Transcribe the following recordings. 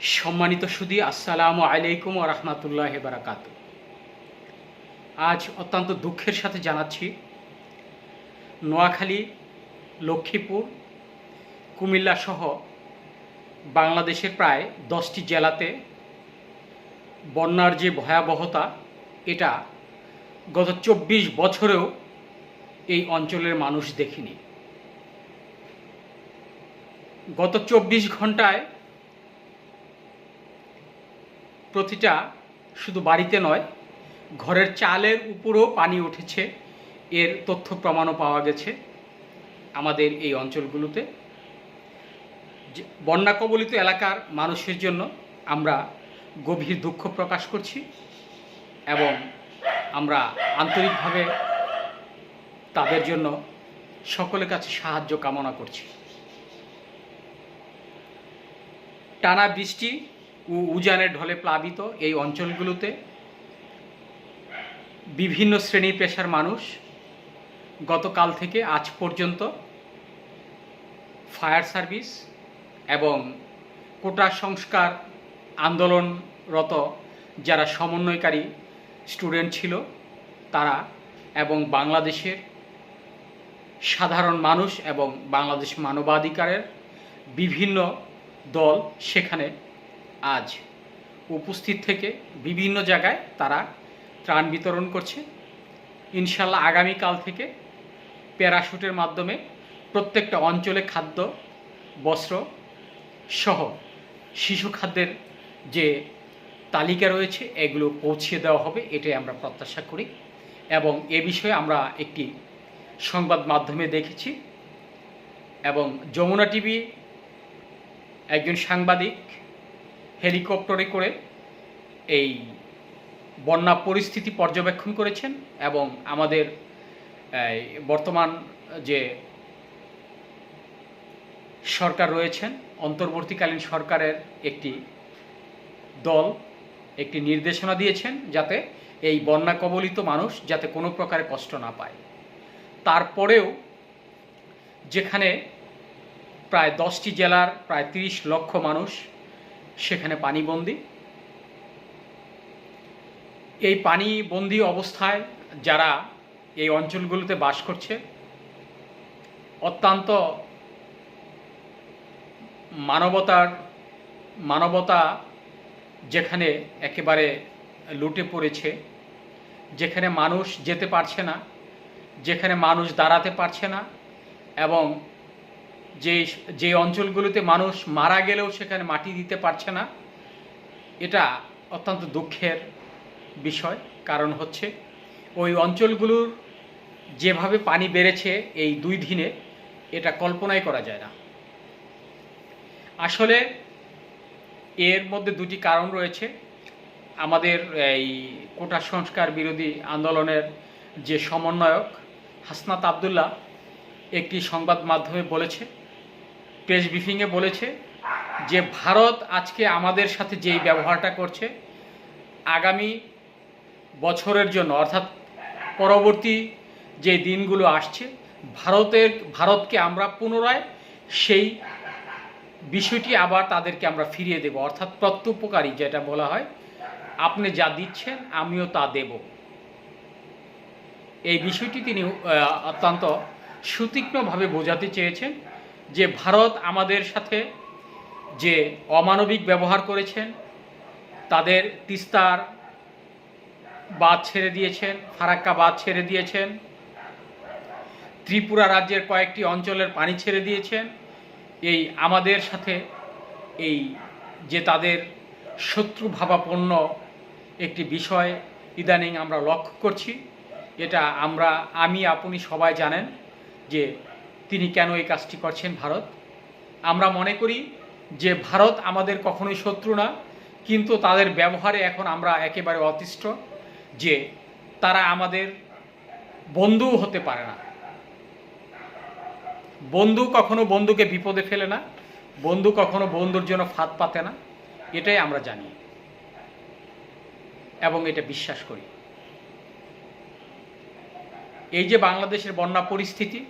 সম্মানিত সুদী, আসসালামু আলাইকুম ও রহমতুল্লাহ বারাকাত আজ অত্যন্ত দুঃখের সাথে জানাচ্ছি, নোয়াখালী, লক্ষ্মীপুর, কুমিল্লা সহ বাংলাদেশের প্রায় দশটি জেলাতে বন্যার যে ভয়াবহতা, এটা গত চব্বিশ বছরেও এই অঞ্চলের মানুষ দেখিনি। গত চব্বিশ ঘন্টায় প্রতিটা শুধু বাড়িতে নয়, ঘরের চালের উপরও পানি উঠেছে, এর তথ্য প্রমাণও পাওয়া গেছে আমাদের এই অঞ্চলগুলোতে। বন্যা কবলিত এলাকার মানুষের জন্য আমরা গভীর দুঃখ প্রকাশ করছি এবং আমরা আন্তরিকভাবে তাদের জন্য সকলের কাছে সাহায্য কামনা করছি। টানা বৃষ্টি উজানের ঢলে প্লাবিত এই অঞ্চলগুলোতে বিভিন্ন শ্রেণি পেশার মানুষ গতকাল থেকে আজ পর্যন্ত ফায়ার সার্ভিস এবং কোটা সংস্কার আন্দোলনরত যারা সমন্বয়কারী স্টুডেন্ট ছিল তারা এবং বাংলাদেশের সাধারণ মানুষ এবং বাংলাদেশ মানবাধিকারের বিভিন্ন দল সেখানে আজ উপস্থিত থেকে বিভিন্ন জায়গায় তারা ত্রাণ বিতরণ করছে। ইনশাল্লাহ আগামীকাল থেকে প্যারাশুটের মাধ্যমে প্রত্যেকটা অঞ্চলে খাদ্য, বস্ত্র সহ শিশু খাদ্যের যে তালিকা রয়েছে, এগুলো পৌঁছিয়ে দেওয়া হবে, এটাই আমরা প্রত্যাশা করি। এবং এ বিষয়ে আমরা একটি সংবাদ মাধ্যমে দেখেছি। এবং যমুনা টিভি একজন সাংবাদিক হেলিকপ্টারে করে এই বন্যা পরিস্থিতি পর্যবেক্ষণ করেছেন এবং আমাদের বর্তমান যে সরকার রয়েছেন, অন্তর্বর্তীকালীন সরকারের একটি দল, একটি নির্দেশনা দিয়েছেন যাতে এই বন্যা কবলিত মানুষ যাতে কোনো প্রকারে কষ্ট না পায়। তারপরেও যেখানে প্রায় দশটি জেলার প্রায় তিরিশ লক্ষ মানুষ সেখানে পানিবন্দি এই পানিবন্দি অবস্থায় যারা এই অঞ্চলগুলোতে বাস করছে, অত্যন্ত মানবতার, মানবতা যেখানে একেবারে লুটে পড়েছে, যেখানে মানুষ যেতে পারছে না, যেখানে মানুষ দাঁড়াতে পারছে না এবং যে যে অঞ্চলগুলোতে মানুষ মারা গেলেও সেখানে মাটি দিতে পারছে না, এটা অত্যন্ত দুঃখের বিষয়। কারণ হচ্ছে, ওই অঞ্চলগুলোর যেভাবে পানি বেড়েছে এই দুই দিনে, এটা কল্পনাই করা যায় না। আসলে, এর মধ্যে দুটি কারণ রয়েছে। আমাদের এই কোটা সংস্কার বিরোধী আন্দোলনের যে সমন্বয়ক হাসনাত আবদুল্লাহ, একটি সংবাদ মাধ্যমে বলেছে প্রেস ব্রিফিংয়ে বলেছে যে ভারত আজকে আমাদের সাথে যেই ব্যবহারটা করছে, আগামী বছরের জন্য, অর্থাৎ পরবর্তী যে দিনগুলো আসছে, ভারতের, ভারতকে আমরা পুনরায় সেই বিষয়টি আবার তাদেরকে আমরা ফিরিয়ে দেব। অর্থাৎ প্রত্যুপকারী যেটা বলা হয়, আপনি যা দিচ্ছেন আমিও তা দেব। এই বিষয়টি তিনি অত্যন্ত সুতীক্ষ্ণভাবে বোঝাতে চেয়েছেন। যে ভারত আমাদের সাথে যে অমানবিক ব্যবহার করেছেন, তাদের তিস্তার বাঁধ ছেড়ে দিয়েছেন, ফারাক্কা বাঁধ ছেড়ে দিয়েছেন, ত্রিপুরা রাজ্যের কয়েকটি অঞ্চলের পানি ছেড়ে দিয়েছেন, এই আমাদের সাথে এই যে তাদের শত্রু ভাবাপন্ন একটি বিষয় ইদানিং আমরা লক্ষ্য করছি, এটা আমরা, আমি, আপনি সবাই জানেন যে তিনি কেন এই কাজটি করছেন ভারত? আমরা মনে করি যে ভারত আমাদের কখনোই শত্রু না, কিন্তু তাদের ব্যবহারে এখন আমরা একেবারে অতিষ্ঠ যে তারা আমাদের বন্ধুও হতে পারে না। বন্ধু কখনো বন্ধুকে বিপদে ফেলে না, বন্ধু কখনো বন্ধুর জন্য ফাঁদ পাতে না, এটাই আমরা জানি এবং এটা বিশ্বাস করি। এই যে বাংলাদেশের বন্যা পরিস্থিতি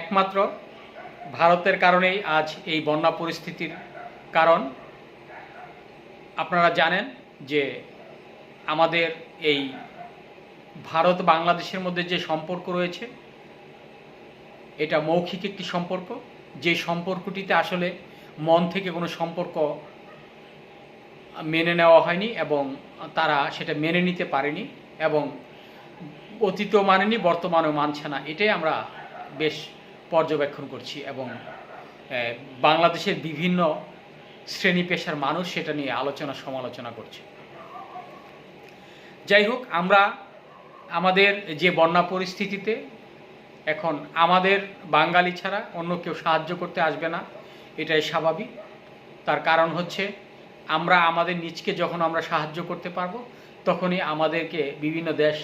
একমাত্র ভারতের কারণেই আজ এই বন্যা পরিস্থিতির কারণ। আপনারা জানেন যে আমাদের এই ভারত বাংলাদেশের মধ্যে যে সম্পর্ক রয়েছে, এটা মৌখিক একটি সম্পর্ক। যে সম্পর্কটিতে আসলে মন থেকে কোনো সম্পর্ক মেনে নেওয়া হয়নি এবং তারা সেটা মেনে নিতে পারেনি এবং অতীতও মানেনি, বর্তমানেও মানছে না। এটাই আমরা বেশ পর্যবেক্ষণ করছি এবং বাংলাদেশের বিভিন্ন শ্রেণি পেশার মানুষ সেটা নিয়ে আলোচনা, সমালোচনা করছে। যাই হোক, আমরা আমাদের যে বন্যা পরিস্থিতিতে এখন আমাদের বাঙালি ছাড়া অন্য কেউ সাহায্য করতে আসবে না, এটাই স্বাভাবিক। তার কারণ হচ্ছে আমরা আমাদের নিজকে যখন আমরা সাহায্য করতে পারব, তখনই আমাদেরকে বিভিন্ন দেশ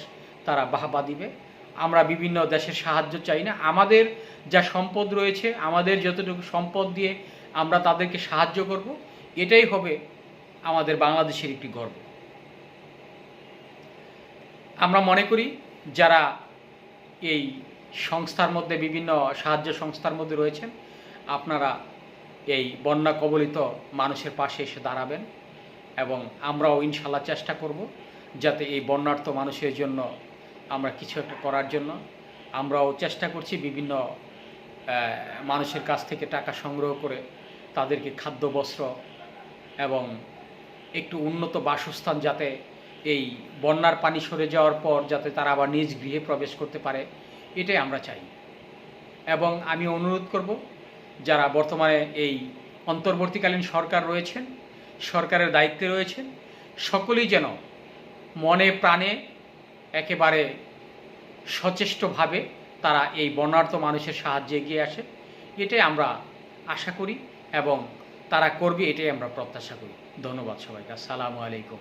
তারা বাহবা দিবে। আমরা বিভিন্ন দেশের সাহায্য চাই না। আমাদের যা সম্পদ রয়েছে, আমাদের যতটুকু সম্পদ দিয়ে আমরা তাদেরকে সাহায্য করব, এটাই হবে আমাদের বাংলাদেশের একটি গর্ব। আমরা মনে করি যারা এই সংস্থার মধ্যে, বিভিন্ন সাহায্য সংস্থার মধ্যে রয়েছেন, আপনারা এই বন্যা কবলিত মানুষের পাশে এসে দাঁড়াবেন এবং আমরাও ইনশাল্লাহ চেষ্টা করব যাতে এই বন্যার্থ মানুষের জন্য আমরা কিছু একটা করার জন্য। আমরাও চেষ্টা করছি বিভিন্ন মানুষের কাছ থেকে টাকা সংগ্রহ করে তাদেরকে খাদ্য, বস্ত্র এবং একটু উন্নত বাসস্থান যাতে এই বন্যার পানি সরে যাওয়ার পর যাতে তারা আবার নিজ গৃহে প্রবেশ করতে পারে, এটাই আমরা চাই। এবং আমি অনুরোধ করব, যারা বর্তমানে এই অন্তর্বর্তীকালীন সরকার রয়েছেন, সরকারের দায়িত্বে রয়েছেন, সকলেই যেন মনে প্রাণে একেবারে সচেষ্টভাবে তারা এই বর্ণার্থ মানুষের সাহায্যে এগিয়ে আসে। এটাই আমরা আশা করি এবং তারা করবে, এটাই আমরা প্রত্যাশা করি। ধন্যবাদ সবাইকে। আসসালামু আলাইকুম।